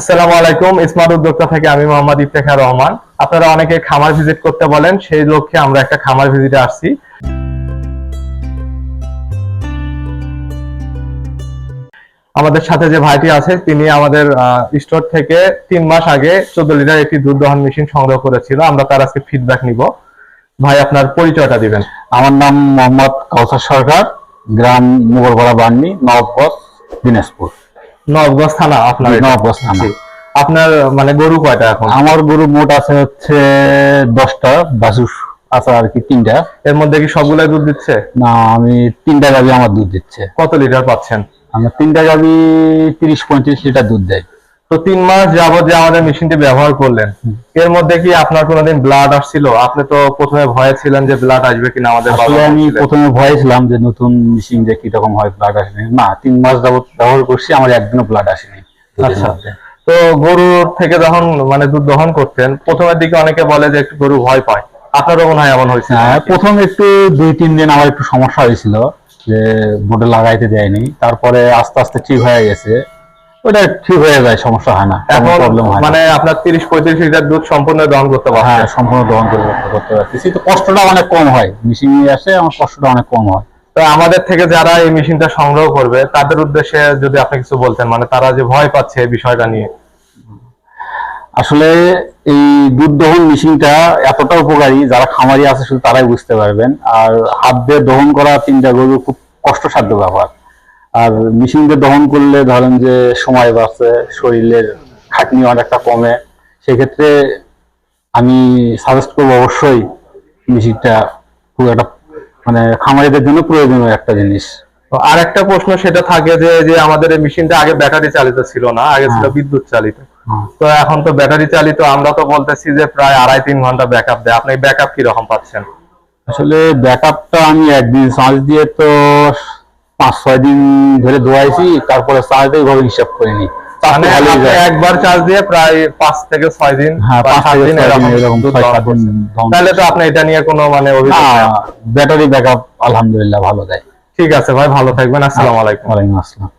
আসসালামু আলাইকুম স্মার্ট উদ্যোক্তা থেকে আমি মোহাম্মদ ইফতেখার রহমান। আপনারা অনেকে খামার ভিজিট করতে বলেন, সেই লক্ষ্যে আমরা একটা খামার ভিজিটে আসছি। আমাদের সাথে যে ভাইটি আছে, তিনি আমাদের স্টোর থেকে তিন মাস আগে চোদ্দ লিটার একটি দুধ দহন মেশিন সংগ্রহ করেছিল। আমরা তার আজকে ফিডব্যাক নিব। ভাই, আপনার পরিচয়টা দিবেন। আমার নাম মোহাম্মদ কাউসার সরকার, গ্রাম মুগলপাড়া বান্নি নবগঞ্জ দিনাজপুর। নবগঞ্জ থানা আপনার। নবগঞ্জ থানা। আপনার মানে গরু কয়টা এখন? আমার গরু মোট আছে হচ্ছে দশটা বাসুস আছে আর কি তিনটা। এর মধ্যে কি সবগুলাই দুধ দিচ্ছে? না আমি তিনটা গাভি আমার দুধ দিচ্ছে। কত লিটার পাচ্ছেন? আমার তিনটা গাভি তিরিশ পঁয়ত্রিশ লিটার দুধ দেয়। তো তিন মাস যাবত যে আমাদের মেশিনটি ব্যবহার করলেন এর মধ্যে কি আপনার কোনোদিন ব্লাড আসছিল? আপনি তো প্রথমে ভয়ে ছিলেন যে ব্লাড আসবে কিনা আমাদের আসলে আমি প্রথমে ভয় ছিলাম যে নতুন মেশিন যে কীরকম হয় ব্লাড আসেনি। না তিন মাস যাবত ব্যবহার করছি আমার একদিনও ব্লাড আসেনি আচ্ছা তো গরুর থেকে যখন মানে দুধ দহন করতেন প্রথমের দিকে অনেকে বলে যে একটু গরু ভয় পায়। আপনারও মনে হয় এমন হয়েছে হ্যাঁ প্রথম একটু দুই তিন দিন আমার একটু সমস্যা হয়েছিল যে বোর্ডে লাগাইতে দেয়নি। তারপরে আস্তে আস্তে ঠিক হয়ে গেছে। ওটা ঠিক হয়ে যায় সমস্যা হয় না এখন প্রবলেম হয় মানে আপনার তিরিশ পঁয়ত্রিশ লিটার দুধ সম্পূর্ণ দহন করতে হ্যাঁ সম্পূর্ণ দহন করে করতে পারতেছি। তো কষ্টটা অনেক কম হয় মেশিন নিয়ে আসে আমার কষ্টটা অনেক কম হয়। তো আমাদের থেকে যারা এই মেশিনটা সংগ্রহ করবে তাদের উদ্দেশ্যে যদি আপনি কিছু বলতেন মানে তারা যে ভয় পাচ্ছে এই বিষয়টা নিয়ে। আসলে এই দুধ দহন মেশিনটা এতটা উপকারী যারা খামারি আছে শুধু তারাই বুঝতে পারবেন। আর হাত দিয়ে দহন করা তিনটা গরু খুব কষ্টসাধ্য ব্যাপার। আর মেশিন দিয়ে দহন করলে ধরেন যে সময় বাঁচে শরীরের খাটনি অনেকটা কমে সেক্ষেত্রে আমি সাজেস্ট করব অবশ্যই মেশিনটা খুব একটা মানে খামারিদের জন্য প্রয়োজনীয় একটা জিনিস। তো আর একটা প্রশ্ন সেটা থাকে যে যে আমাদের এই মেশিনটা আগে ব্যাটারি চালিত ছিল না আগে ছিল হ্যাঁ। বিদ্যুৎ চালিত। তো এখন তো ব্যাটারি চালিত আমরা তো বলতেছি যে প্রায় আড়াই তিন ঘণ্টা ব্যাকআপ দেয়। আপনি ব্যাকআপ কি রকম পাচ্ছেন? আসলে ব্যাকআপটা আমি একদিন চার্জ দিয়ে তো পাঁচ ছয় দিন ধরে ধোয়াইছি তারপরে চার্জ এইভাবে হিসাব করিনি মানে। একবার চার্জ দিয়ে প্রায় পাঁচ থেকে ছয় দিন হ্যাঁ তাহলে তো আপনি এটা নিয়ে কোনো মানে। ব্যাটারি ব্যাকআপ আলহামদুলিল্লাহ ভালো দেয় ঠিক আছে ভাই ভালো থাকবেন আসসালামু আলাইকুম। ওয়ালাইকুম আসসালাম।